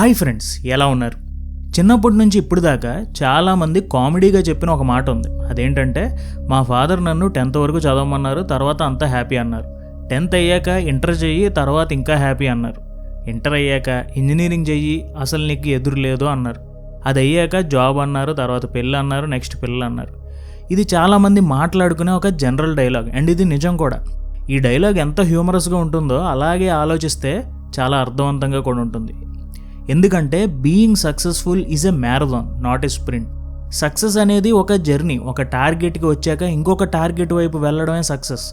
Hi friends ఎలా ఉన్నారు? చిన్నప్పటి నుంచి ఇప్పుడు దాకా చాలామంది కామెడీగా చెప్పిన ఒక మాట ఉంది. అదేంటంటే మా ఫాదర్ నన్ను టెన్త్ వరకు చదవమన్నారు తర్వాత అంతా హ్యాపీ అన్నారు. టెన్త్ అయ్యాక ఇంటర్ చెయ్యి తర్వాత ఇంకా హ్యాపీ అన్నారు. ఇంటర్ అయ్యాక ఇంజనీరింగ్ చెయ్యి అసలు నీకు ఎదురు లేదు అన్నారు. అది అయ్యాక జాబ్ అన్నారు తర్వాత పెళ్ళి అన్నారు నెక్స్ట్ పిల్లలు అన్నారు. ఇది చాలామంది మాట్లాడుకునే ఒక జనరల్ డైలాగ్ అండ్ ఇది నిజం కూడా. ఈ డైలాగ్ ఎంత హ్యూమరస్గా ఉంటుందో అలాగే ఆలోచిస్తే చాలా అర్థవంతంగా కూడా ఉంటుంది. ఎందుకంటే being successful is a marathon not a sprint success అనేది ఒక జర్నీ ఒక టార్గెట్కి వచ్చాక ఇంకొక టార్గెట్ వైపు వెళ్ళడమే సక్సెస్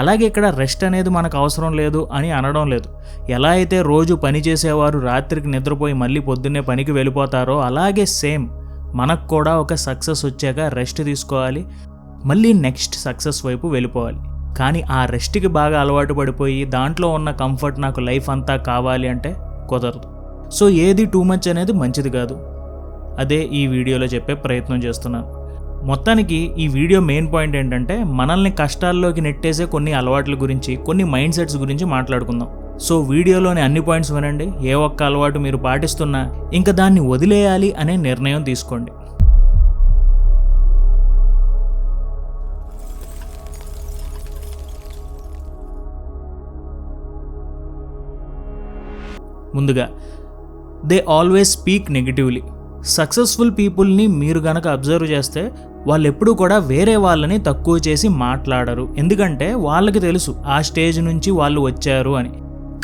అలాగే ఇక్కడ రెస్ట్ అనేది మనకు అవసరం లేదు అని అనడం లేదు. ఎలా అయితే రోజు పని చేసేవారు రాత్రికి నిద్రపోయి మళ్ళీ పొద్దున్నే పనికి వెళ్ళిపోతారో అలాగే సేమ్ మనకు కూడా ఒక సక్సెస్ వచ్చాక రెస్ట్ తీసుకోవాలి మళ్ళీ నెక్స్ట్ సక్సెస్ వైపు వెళ్ళిపోవాలి. కానీ ఆ రెస్ట్కి బాగా అలవాటు పడిపోయి దాంట్లో ఉన్న కంఫర్ట్ నాకు లైఫ్ అంతా కావాలి అంటే కుదరదు. సో ఏది టూ మచ్ అనేది మంచిది కాదు. అదే ఈ వీడియోలో చెప్పే ప్రయత్నం చేస్తున్నాను మొత్తానికి ఈ వీడియో మెయిన్ పాయింట్ ఏంటంటే మనల్ని కష్టాల్లోకి నెట్టేసే కొన్ని అలవాట్ల గురించి కొన్ని మైండ్ సెట్స్ గురించి మాట్లాడుకుందాం. సో వీడియోలోని అన్ని పాయింట్స్ వినండి. ఏ ఒక్క అలవాటు మీరు పాటిస్తున్నా ఇంకా దాన్ని వదిలేయాలి అనే నిర్ణయం తీసుకోండి. ముందుగా they always speak negatively. Successful పీపుల్ని మీరు గనక అబ్జర్వ్ చేస్తే వాళ్ళు ఎప్పుడూ కూడా వేరే వాళ్ళని తక్కువ చేసి మాట్లాడరు. ఎందుకంటే వాళ్ళకి తెలుసు ఆ స్టేజ్ నుంచి వాళ్ళు వచ్చారు అని.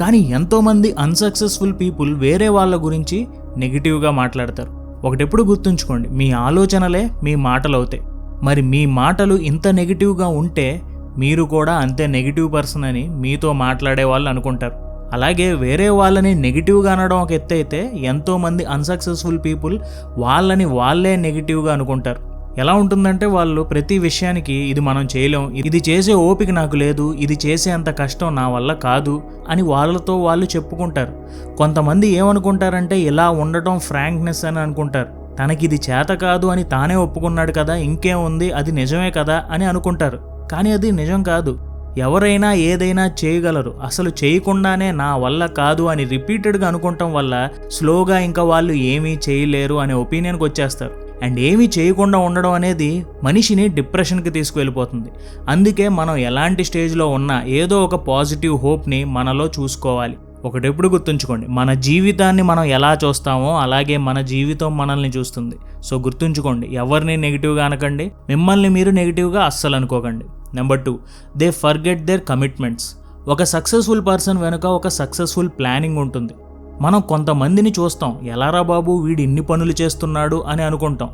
కానీ ఎంతోమంది అన్సక్సెస్ఫుల్ పీపుల్ వేరే వాళ్ళ గురించి నెగిటివ్గా మాట్లాడతారు. ఒకటెప్పుడు గుర్తుంచుకోండి మీ ఆలోచనలే మీ మాటలు అవుతాయి మరి మీ మాటలు ఇంత నెగిటివ్గా ఉంటే మీరు కూడా అంతే నెగిటివ్ పర్సన్ అని మీతో మాట్లాడే వాళ్ళు అనుకుంటారు. అలాగే వేరే వాళ్ళని నెగిటివ్గా అనడం ఒక ఎత్తు అయితే ఎంతోమంది అన్సక్సెస్ఫుల్ పీపుల్ వాళ్ళని వాళ్ళే నెగిటివ్గా అనుకుంటారు. ఎలా ఉంటుందంటే వాళ్ళు ప్రతి విషయానికి ఇది మనం చేయలేం ఇది చేసే ఓపిక నాకు లేదు ఇది చేసే అంత కష్టం నా వల్ల కాదు అని వాళ్ళతో వాళ్ళు చెప్పుకుంటారు. కొంతమంది ఏమనుకుంటారంటే ఇలా ఉండటం ఫ్రాంక్నెస్ అని అనుకుంటారు. తనకి ఇది చేత కాదు అని తానే ఒప్పుకున్నాడు కదా ఇంకేం ఉంది అది నిజమే కదా అని అనుకుంటారు. కానీ అది నిజం కాదు. ఎవరైనా ఏదైనా చేయగలరు. అసలు చేయకుండానే నా వల్ల కాదు అని రిపీటెడ్గా అనుకుంటాం వల్ల స్లోగా ఇంకా వాళ్ళు ఏమీ చేయలేరు అనే ఒపీనియన్కి వచ్చేస్తారు. అండ్ ఏమీ చేయకుండా ఉండడం అనేది మనిషిని డిప్రెషన్కి తీసుకువెళ్ళిపోతుంది. అందుకే మనం ఎలాంటి స్టేజ్లో ఉన్నా ఏదో ఒక పాజిటివ్ హోప్ని మనలో చూసుకోవాలి. ఒకటెప్పుడు గుర్తుంచుకోండి. మన జీవితాన్ని మనం ఎలా చూస్తామో అలాగే మన జీవితం మనల్ని చూస్తుంది. సో గుర్తుంచుకోండి. ఎవరిని నెగిటివ్గా అనకండి. మిమ్మల్ని మీరు నెగిటివ్గా అస్సలు అనుకోకండి. Number two they forget their commitments ఒక సక్సెస్ఫుల్ పర్సన్ వెనుక ఒక సక్సెస్ఫుల్ ప్లానింగ్ ఉంటుంది. మనం కొంతమందిని చూస్తాం. ఎలారా బాబు వీడు ఇన్ని పనులు చేస్తున్నాడు అని అనుకుంటాం.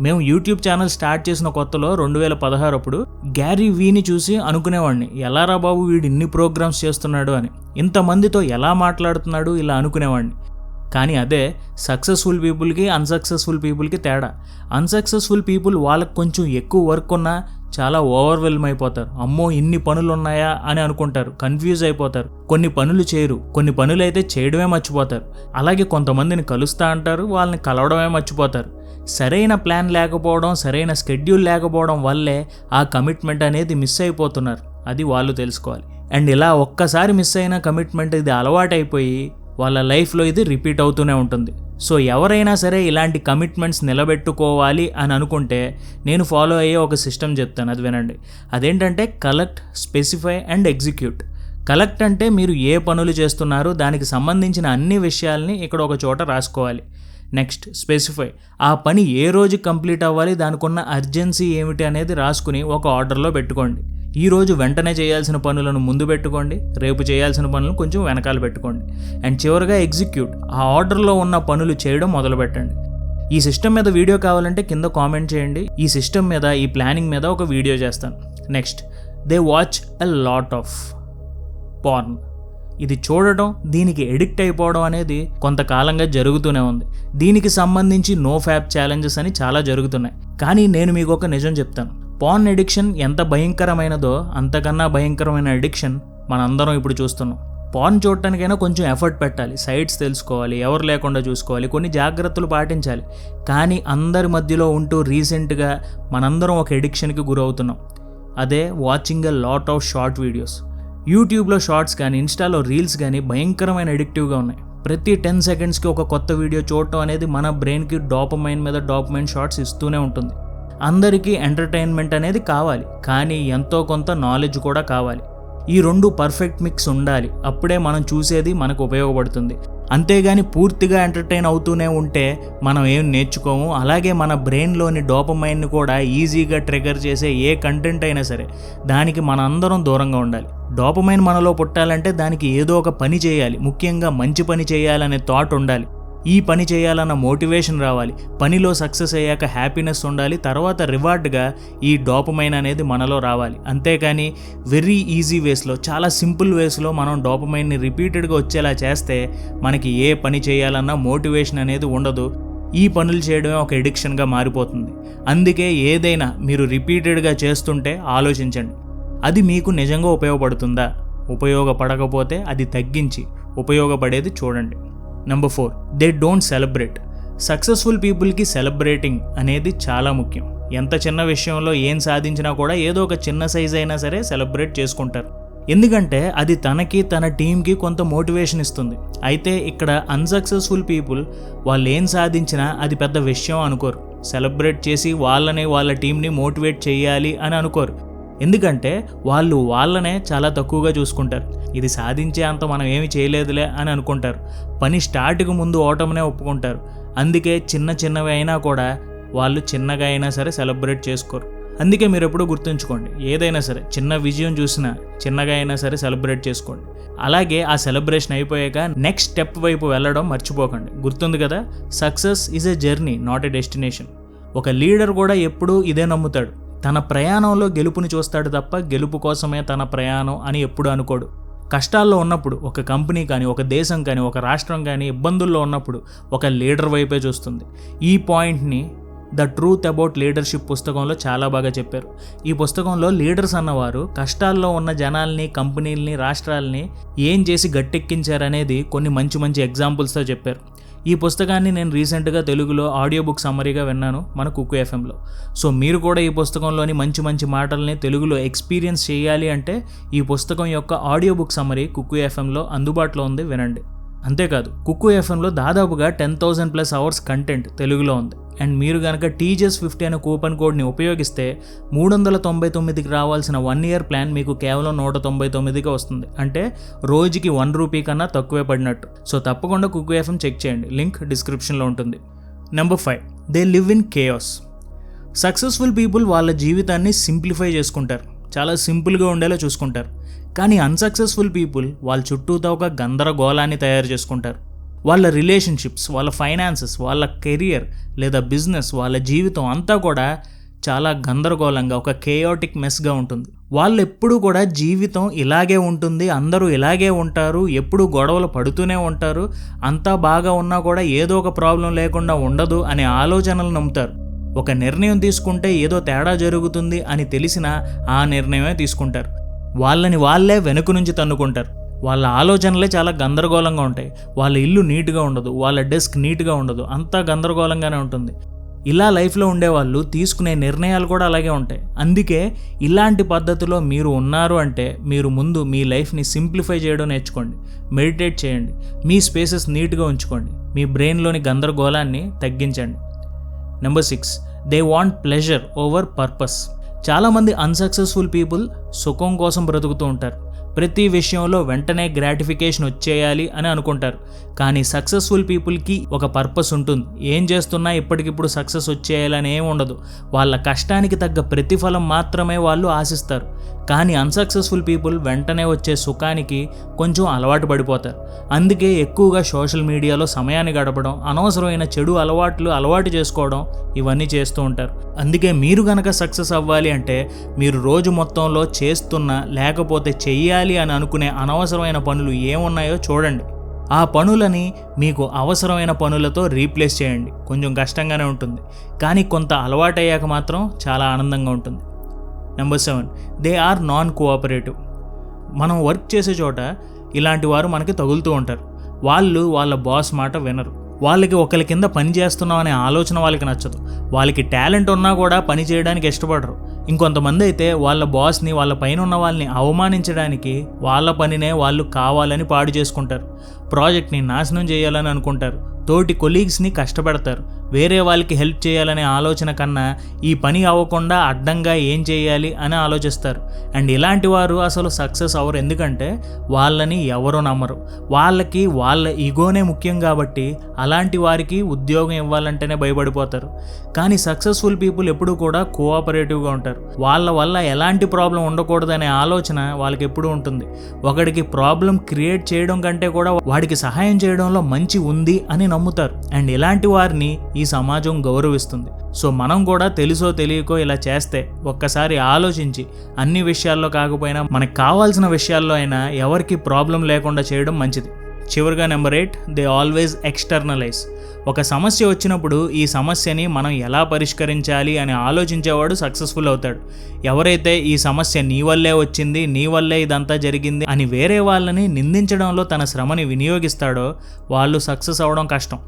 మేము యూట్యూబ్ ఛానల్ స్టార్ట్ చేసిన కొత్తలో రెండు వేల పదహారు అప్పుడు గ్యారీ వీని చూసి అనుకునేవాడిని. ఎలారా బాబు వీడు ఇన్ని ప్రోగ్రామ్స్ చేస్తున్నాడు అని. ఇంతమందితో ఎలా మాట్లాడుతున్నాడు ఇలా అనుకునేవాడిని. కానీ అదే సక్సెస్ఫుల్ పీపుల్కి అన్సక్సెస్ఫుల్ పీపుల్కి తేడా. అన్సక్సెస్ఫుల్ పీపుల్ వాళ్ళకి కొంచెం ఎక్కువ వర్క్ ఉన్నా చాలా ఓవర్వెల్మ్ అయిపోతారు. అమ్మో ఇన్ని పనులు ఉన్నాయా అని అనుకుంటారు. కన్ఫ్యూజ్ అయిపోతారు. కొన్ని పనులు చేయరు. కొన్ని పనులు అయితే చేయడమే మర్చిపోతారు. అలాగే కొంతమందిని కలుస్తా అంటారు. వాళ్ళని కలవడమే మర్చిపోతారు. సరైన ప్లాన్ లేకపోవడం సరైన స్కెడ్యూల్ లేకపోవడం వల్లే ఆ కమిట్మెంట్ అనేది మిస్ అయిపోతున్నారు. అది వాళ్ళు తెలుసుకోవాలి. అండ్ ఇలా ఒక్కసారి మిస్ అయిన కమిట్మెంట్ ఇది అలవాటైపోయి వాళ్ళ లైఫ్లో ఇది రిపీట్ అవుతూనే ఉంటుంది. సో ఎవరైనా సరే ఇలాంటి కమిట్మెంట్స్ నిలబెట్టుకోవాలి అని అనుకుంటే నేను ఫాలో అయ్యే ఒక సిస్టమ్ చెప్తాను అది వినండి. అదేంటంటే collect specify and execute. Collect అంటే మీరు ఏ పనులు చేస్తున్నారో దానికి సంబంధించిన అన్ని విషయాల్ని ఇక్కడ ఒక చోట రాసుకోవాలి. Next specify. ఆ పని ఏ రోజు కంప్లీట్ అవ్వాలి దానికి ఉన్న అర్జెన్సీ ఏమిటి అనేది రాసుకుని ఒక ఆర్డర్లో పెట్టుకోండి. ఈరోజు వెంటనే చేయాల్సిన పనులను ముందు పెట్టుకోండి రేపు చేయాల్సిన పనులను కొంచెం వెనకాల పెట్టుకోండి. అండ్ చివరిగా ఎగ్జిక్యూట్ ఆ ఆర్డర్లో ఉన్న పనులు చేయడం మొదలు పెట్టండి ఈ సిస్టమ్ మీద వీడియో కావాలంటే కింద కామెంట్ చేయండి. ఈ సిస్టమ్ మీద ఈ ప్లానింగ్ మీద ఒక వీడియో చేస్తాను. Next they watch a lot of porn ఇది చూడటం దీనికి ఎడిక్ట్ అయిపోవడం అనేది కొంతకాలంగా జరుగుతూనే ఉంది. దీనికి సంబంధించి నో ఫ్యాప్ ఛాలెంజెస్ అని చాలా జరుగుతున్నాయి. కానీ నేను మీకు ఒక నిజం చెప్తాను. పాన్ ఎడిక్షన్ ఎంత భయంకరమైనదో అంతకన్నా భయంకరమైన ఎడిక్షన్ మనందరం ఇప్పుడు చూస్తున్నాం. పాన్ చూడటానికైనా కొంచెం ఎఫర్ట్ పెట్టాలి. సైట్స్ తెలుసుకోవాలి ఎవరు లేకుండా చూసుకోవాలి కొన్ని జాగ్రత్తలు పాటించాలి. కానీ అందరి మధ్యలో ఉంటూ రీసెంట్గా మనందరం ఒక ఎడిక్షన్కి గురవుతున్నాం. అదే watching a lot of short videos యూట్యూబ్లో షార్ట్స్ కానీ ఇన్స్టాలో రీల్స్ కానీ భయంకరమైన అడిక్టివ్గా ఉన్నాయి. ప్రతి టెన్ సెకండ్స్కి ఒక కొత్త వీడియో చూడటం అనేది మన బ్రెయిన్కి డాపమైన్ మీద డాపమైన్ షార్ట్స్ ఇస్తూనే ఉంటుంది. అందరికీ ఎంటర్టైన్మెంట్ అనేది కావాలి. కానీ ఎంతో కొంత నాలెడ్జ్ కూడా కావాలి. ఈ రెండు పర్ఫెక్ట్ మిక్స్ ఉండాలి. అప్పుడే మనం చూసేది మనకు ఉపయోగపడుతుంది. అంతేగాని పూర్తిగా ఎంటర్టైన్ అవుతూనే ఉంటే మనం ఏం నేర్చుకోము. అలాగే మన బ్రెయిన్లోని డోపమైన్ని కూడా ఈజీగా ట్రిగర్ చేసే ఏ కంటెంట్ అయినా సరే దానికి మన అందరం దూరంగా ఉండాలి. డోపమైన్ మనలో పుట్టాలంటే దానికి ఏదో ఒక పని చేయాలి. ముఖ్యంగా మంచి పని చేయాలనే థాట్ ఉండాలి. ఈ పని చేయాలన్న మోటివేషన్ రావాలి. పనిలో సక్సెస్ అయ్యాక హ్యాపీనెస్ ఉండాలి. తర్వాత రివార్డ్గా ఈ డోపమైన్ అనేది మనలో రావాలి. అంతేకాని వెరీ ఈజీ వేస్లో చాలా సింపుల్ వేస్లో మనం డోపమైన్ని రిపీటెడ్గా వచ్చేలా చేస్తే మనకి ఏ పని చేయాలన్నా మోటివేషన్ అనేది ఉండదు. ఈ పనులు చేయడమే ఒక ఎడిక్షన్గా మారిపోతుంది. అందుకే ఏదైనా మీరు రిపీటెడ్గా చేస్తుంటే ఆలోచించండి. అది మీకు నిజంగా ఉపయోగపడుతుందా? ఉపయోగపడకపోతే అది తగ్గించి ఉపయోగపడేది చూడండి. Number four they don't celebrate successful పీపుల్కి సెలబ్రేటింగ్ అనేది చాలా ముఖ్యం. ఎంత చిన్న విషయంలో ఏం సాధించినా కూడా ఏదో ఒక చిన్న సైజ్ అయినా సరే సెలబ్రేట్ చేసుకుంటారు. ఎందుకంటే అది తనకి తన టీంకి కొంత మోటివేషన్ ఇస్తుంది. అయితే ఇక్కడ అన్సక్సెస్ఫుల్ పీపుల్ వాళ్ళు ఏం సాధించినా అది పెద్ద విషయం అనుకోరు. సెలబ్రేట్ చేసి వాళ్ళని వాళ్ళ టీంని మోటివేట్ చేయాలి అని అనుకోరు. ఎందుకంటే వాళ్ళు వాళ్ళనే చాలా తక్కువగా చూసుకుంటారు. ఇది సాధించే అంత మనం ఏమి చేయలేదులే అని అనుకుంటారు. పని స్టార్ట్కి ముందు ఓటమనే ఒప్పుకుంటారు. అందుకే చిన్న చిన్నవి అయినా కూడా వాళ్ళు చిన్నగా అయినా సరే సెలబ్రేట్ చేసుకోరు. అందుకే మీరు ఎప్పుడూ గుర్తుంచుకోండి. ఏదైనా సరే చిన్న విజయం చూసినా చిన్నగా అయినా సరే సెలబ్రేట్ చేసుకోండి. అలాగే ఆ సెలబ్రేషన్ అయిపోయాక నెక్స్ట్ స్టెప్ వైపు వెళ్ళడం మర్చిపోకండి. గుర్తుంది కదా? Success is a journey not a destination. ఒక లీడర్ కూడా ఎప్పుడూ ఇదే నమ్ముతాడు. తన ప్రయాణంలో గెలుపుని చూస్తాడు తప్ప గెలుపు కోసమే తన ప్రయాణం అని ఎప్పుడు అనుకోడు. కష్టాల్లో ఉన్నప్పుడు ఒక కంపెనీ కానీ ఒక దేశం కానీ ఒక రాష్ట్రం కానీ ఇబ్బందుల్లో ఉన్నప్పుడు ఒక లీడర్ వైపే చూస్తుంది. ఈ పాయింట్ని ద ట్రూత్ అబౌట్ లీడర్షిప్ పుస్తకంలో చాలా బాగా చెప్పారు. ఈ పుస్తకంలో లీడర్స్ అన్నవారు కష్టాల్లో ఉన్న జనాల్ని కంపెనీల్ని రాష్ట్రాల్ని ఏం చేసి గట్టెక్కించారనేది కొన్ని మంచి మంచి ఎగ్జాంపుల్స్తో చెప్పారు. ఈ పుస్తకాన్ని నేను రీసెంట్గా తెలుగులో ఆడియో బుక్ సమ్మరీగా విన్నాను మన కుక్కు ఎఫ్ఎంలో. సో మీరు కూడా ఈ పుస్తకంలోని మంచి మంచి మాటల్ని తెలుగులో ఎక్స్పీరియన్స్ చేయాలి అంటే ఈ పుస్తకం యొక్క ఆడియో బుక్ సమ్మరీ కుక్కు ఎఫ్ఎంలో అందుబాటులో ఉంది వినండి. అంతేకాదు కుక్కు ఎఫ్ఎంలో దాదాపుగా ten thousand plus hours content తెలుగులో ఉంది. అండ్ మీరు కనుక టీజెస్ ఫిఫ్టీ అనే కూపన్ కోడ్ని ఉపయోగిస్తే మూడు వందల తొంభై తొమ్మిదికి రావాల్సిన వన్ ఇయర్ ప్లాన్ మీకు కేవలం నూట తొంభై తొమ్మిదికి వస్తుంది. అంటే రోజుకి వన్ రూపీ కన్నా తక్కువే పడినట్టు. సో తప్పకుండా కుక్కు ఎఫ్ఎం చెక్ చేయండి. లింక్ డిస్క్రిప్షన్లో ఉంటుంది. Number five they live in chaos successful people వాళ్ళ జీవితాన్ని సింప్లిఫై చేసుకుంటారు. చాలా సింపుల్గా ఉండేలా చూసుకుంటారు. కానీ అన్సక్సెస్ఫుల్ పీపుల్ వాళ్ళ చుట్టూతో ఒక గందరగోళాన్ని తయారు చేసుకుంటారు. వాళ్ళ రిలేషన్షిప్స్ వాళ్ళ ఫైనాన్సెస్ వాళ్ళ కెరియర్ లేదా బిజినెస్ వాళ్ళ జీవితం అంతా కూడా చాలా గందరగోళంగా ఒక కేయోటిక్ మెస్గా ఉంటుంది. వాళ్ళు ఎప్పుడూ కూడా జీవితం ఇలాగే ఉంటుంది అందరూ ఇలాగే ఉంటారు ఎప్పుడు గొడవలు పడుతూనే ఉంటారు అంతా బాగా ఉన్నా కూడా ఏదో ఒక ప్రాబ్లం లేకుండా ఉండదు అనే ఆలోచనలు నమ్ముతారు. ఒక నిర్ణయం తీసుకుంటే ఏదో తేడా జరుగుతుంది అని తెలిసినా ఆ నిర్ణయమే తీసుకుంటారు. వాళ్ళని వాళ్ళే వెనుక నుంచి తన్నుకుంటారు. వాళ్ళ ఆలోచనలే చాలా గందరగోళంగా ఉంటాయి. వాళ్ళ ఇల్లు నీట్గా ఉండదు. వాళ్ళ డెస్క్ నీట్గా ఉండదు. అంతా గందరగోళంగానే ఉంటుంది. ఇలా లైఫ్లో ఉండేవాళ్ళు తీసుకునే నిర్ణయాలు కూడా అలాగే ఉంటాయి. అందుకే ఇలాంటి పద్ధతిలో మీరు ఉన్నారు అంటే మీరు ముందు మీ లైఫ్ని సింప్లిఫై చేయడం నేర్చుకోండి. మెడిటేట్ చేయండి. మీ స్పేసెస్ నీట్గా ఉంచుకోండి. మీ బ్రెయిన్లోని గందరగోళాన్ని తగ్గించండి. Number six. They want pleasure over purpose. చాలామంది అన్సక్సెస్ఫుల్ పీపుల్ సుఖం కోసం బ్రతుకుతూ ఉంటారు. ప్రతి విషయంలో వెంటనే గ్రాటిఫికేషన్ వచ్చేయాలి అని అనుకుంటారు. కానీ సక్సెస్ఫుల్ పీపుల్కి ఒక పర్పస్ ఉంటుంది. ఏం చేస్తున్నా ఇప్పటికిప్పుడు సక్సెస్ వచ్చేయాలని ఏమి ఉండదు. వాళ్ళ కష్టానికి తగ్గ ప్రతిఫలం మాత్రమే వాళ్ళు ఆశిస్తారు. కానీ అన్సక్సెస్ఫుల్ పీపుల్ వెంటనే వచ్చే సుఖానికి కొంచెం అలవాటు పడిపోతారు. అందుకే ఎక్కువగా సోషల్ మీడియాలో సమయాన్ని గడపడం అనవసరమైన చెడు అలవాట్లు అలవాటు చేసుకోవడం ఇవన్నీ చేస్తూ ఉంటారు. అందుకే మీరు గనక సక్సెస్ అవ్వాలి అంటే మీరు రోజు మొత్తంలో చేస్తున్న లేకపోతే చెయ్యాలి అని అనుకునే అనవసరమైన పనులు ఏమున్నాయో చూడండి. ఆ పనులని మీకు అవసరమైన పనులతో రీప్లేస్ చేయండి. కొంచెం కష్టంగానే ఉంటుంది. కానీ కొంత అలవాటయ్యాక మాత్రం చాలా ఆనందంగా ఉంటుంది. Number seven they are non cooperative మనం వర్క్ చేసే చోట ఇలాంటి వారు మనకి తగులుతూ ఉంటారు. వాళ్ళు వాళ్ళ బాస్ మాట వినరు. వాళ్ళకి ఒకరి కింద పని చేస్తున్నాం అనే ఆలోచన వాళ్ళకి నచ్చదు. వాళ్ళకి టాలెంట్ ఉన్నా కూడా పని చేయడానికి ఇష్టపడరు. ఇంకొంతమంది అయితే వాళ్ళ బాస్ని వాళ్ళ పైన ఉన్న వాళ్ళని అవమానించడానికి వాళ్ళ పనినే వాళ్ళు కావాలని పాడు చేసుకుంటారు. ప్రాజెక్ట్ని నాశనం చేయాలని అనుకుంటారు. తోటి కొలీగ్స్ని కష్టపెడతారు. వేరే వాళ్ళకి హెల్ప్ చేయాలనే ఆలోచన కన్నా ఈ పని అవ్వకుండా అడ్డంగా ఏం చేయాలి అని ఆలోచిస్తారు. అండ్ ఇలాంటి వారు అసలు సక్సెస్ అవ్వరు. ఎందుకంటే వాళ్ళని ఎవరు నమ్మరు. వాళ్ళకి వాళ్ళ ఈగోనే ముఖ్యం కాబట్టి అలాంటి వారికి ఉద్యోగం ఇవ్వాలంటేనే భయపడిపోతారు. కానీ సక్సెస్ఫుల్ పీపుల్ ఎప్పుడూ కూడా కోఆపరేటివ్గా ఉంటారు. వాళ్ళ వల్ల ఎలాంటి ప్రాబ్లం ఉండకూడదనే ఆలోచన వాళ్ళకి ఎప్పుడూ ఉంటుంది. ఒకడికి ప్రాబ్లం క్రియేట్ చేయడం కంటే కూడా వాడికి సహాయం చేయడంలో మంచి ఉంది అని నమ్ముతారు. అండ్ ఇలాంటి వారిని ఈ సమాజం గౌరవిస్తుంది. సో మనం కూడా తెలుసో తెలియకో ఇలా చేస్తే ఒక్కసారి ఆలోచించి అన్ని విషయాల్లో కాకపోయినా మనకు కావాల్సిన విషయాల్లో అయినా ఎవరికి ప్రాబ్లం లేకుండా చేయడం మంచిది. చివరిగా number eight they always externalise. ఒక సమస్య వచ్చినప్పుడు ఈ సమస్యని మనం ఎలా పరిష్కరించాలి అని ఆలోచించేవాడు సక్సెస్ఫుల్ అవుతాడు. ఎవరైతే ఈ సమస్య నీ వల్లే వచ్చింది నీ వల్లే ఇదంతా జరిగింది అని వేరే వాళ్ళని నిందించడంలో తన శ్రమని వినియోగిస్తాడో వాళ్ళు సక్సెస్ అవడం కష్టం.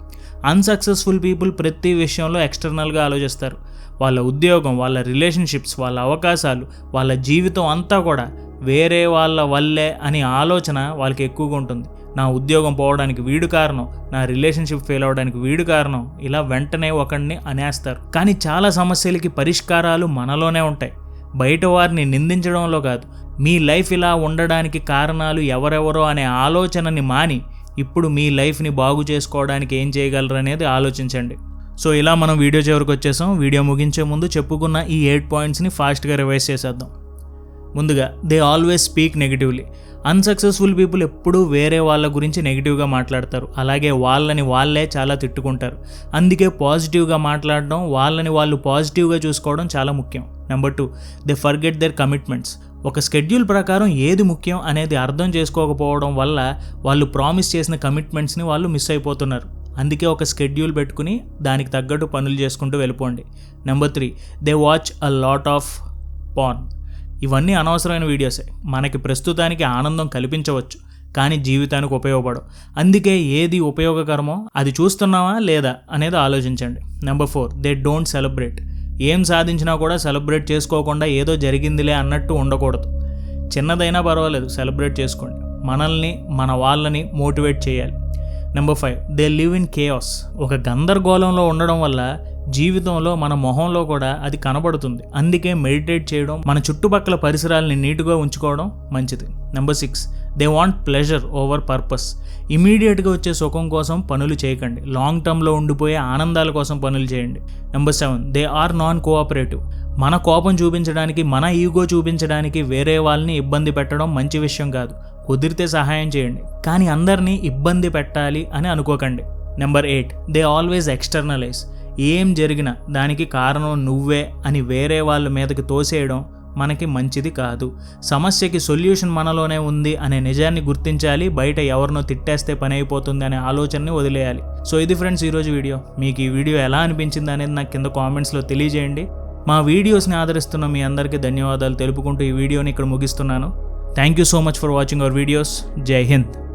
అన్సక్సెస్ఫుల్ పీపుల్ ప్రతి విషయంలో ఎక్స్టర్నల్గా ఆలోచిస్తారు. వాళ్ళ ఉద్యోగం వాళ్ళ రిలేషన్షిప్స్ వాళ్ళ అవకాశాలు వాళ్ళ జీవితం అంతా కూడా వేరే వాళ్ళ వల్లే అని ఆలోచన వాళ్ళకి ఎక్కువగా ఉంటుంది. నా ఉద్యోగం పోవడానికి వీడు కారణం నా రిలేషన్షిప్ ఫెయిల్ అవ్వడానికి వీడు కారణం ఇలా వెంటనే ఒకడిని అనేస్తారు. కానీ చాలా సమస్యలకి పరిష్కారాలు మనలోనే ఉంటాయి. బయట వారిని నిందించడంలో కాదు. మీ లైఫ్ ఇలా ఉండడానికి కారణాలు ఎవరెవరో అనే ఆలోచనని మాని ఇప్పుడు మీ లైఫ్ని బాగు చేసుకోవడానికి ఏం చేయగలరు అనేది ఆలోచించండి. సో ఇలా మనం వీడియో చివరికి వచ్చేసాం. వీడియో ముగించే ముందు చెప్పుకున్న ఈ ఎయిట్ పాయింట్స్ని ఫాస్ట్గా రివైజ్ చేసేద్దాం. ముందుగా they always speak negatively. Unsuccessful people ఎప్పుడూ వేరే వాళ్ళ గురించి నెగిటివ్గా మాట్లాడతారు. అలాగే వాళ్ళని వాళ్ళే చాలా తిట్టుకుంటారు. అందుకే పాజిటివ్గా మాట్లాడడం వాళ్ళని వాళ్ళు పాజిటివ్గా చూసుకోవడం చాలా ముఖ్యం. Number two they forget their commitments. ఒక స్కెడ్యూల్ ప్రకారం ఏది ముఖ్యం అనేది అర్థం చేసుకోకపోవడం వల్ల వాళ్ళు ప్రామిస్ చేసిన కమిట్మెంట్స్ని వాళ్ళు మిస్ అయిపోతున్నారు. అందుకే ఒక స్కెడ్యూల్ పెట్టుకుని దానికి తగ్గట్టు పనులు చేసుకుంటూ వెళ్ళిపోండి. Number three they watch a lot of porn ఇవన్నీ అనవసరమైన వీడియోసే మనకి ప్రస్తుతానికి ఆనందం కల్పించవచ్చు కానీ జీవితానికి ఉపయోగపడవు. అందుకే ఏది ఉపయోగకరమో అది చూస్తున్నావా లేదా అనేది ఆలోచించండి. Number four they don't celebrate ఏం సాధించినా కూడా సెలబ్రేట్ చేసుకోకుండా ఏదో జరిగిందిలే అన్నట్టు ఉండకూడదు. చిన్నదైనా పర్వాలేదు సెలబ్రేట్ చేసుకోండి. మనల్ని మన వాళ్ళని మోటివేట్ చేయాలి. Number five they live in chaos. ఒక గందరగోళంలో ఉండడం వల్ల జీవితంలో మన మొహంలో కూడా అది కనబడుతుంది. అందుకే మెడిటేట్ చేయడం మన చుట్టుపక్కల పరిసరాలని నీట్గా ఉంచుకోవడం మంచిది. Number six they want pleasure over purpose ఇమీడియట్గా వచ్చే సుఖం కోసం పనులు చేయకండి. లాంగ్ టర్మ్లో ఉండిపోయే ఆనందాల కోసం పనులు చేయండి. Number seven they are non cooperative మన కోపం చూపించడానికి మన ఈగో చూపించడానికి వేరే వాళ్ళని ఇబ్బంది పెట్టడం మంచి విషయం కాదు. కుదిరితే సహాయం చేయండి. కానీ అందరినీ ఇబ్బంది పెట్టాలి అని అనుకోకండి. Number eight they always externalise ఏం జరిగినా దానికి కారణం నువ్వే అని వేరే వాళ్ళ మీదకి తోసేయడం మనకి మంచిది కాదు. సమస్యకి సొల్యూషన్ మనలోనే ఉంది అనే నిజాన్ని గుర్తించాలి బయట ఎవరినో తిట్టేస్తే పని అయిపోతుంది అనే ఆలోచనని వదిలేయాలి. సో ఇది ఫ్రెండ్స్ ఈరోజు వీడియో. మీకు ఈ వీడియో ఎలా అనిపించింది అనేది నాకు కింద కామెంట్స్లో తెలియజేయండి. మా వీడియోస్ని ఆదరిస్తున్న మీ అందరికీ ధన్యవాదాలు తెలుపుకుంటూ ఈ వీడియోని ఇక్కడ ముగిస్తున్నాను. Thank you so much for watching our videos జై హింద్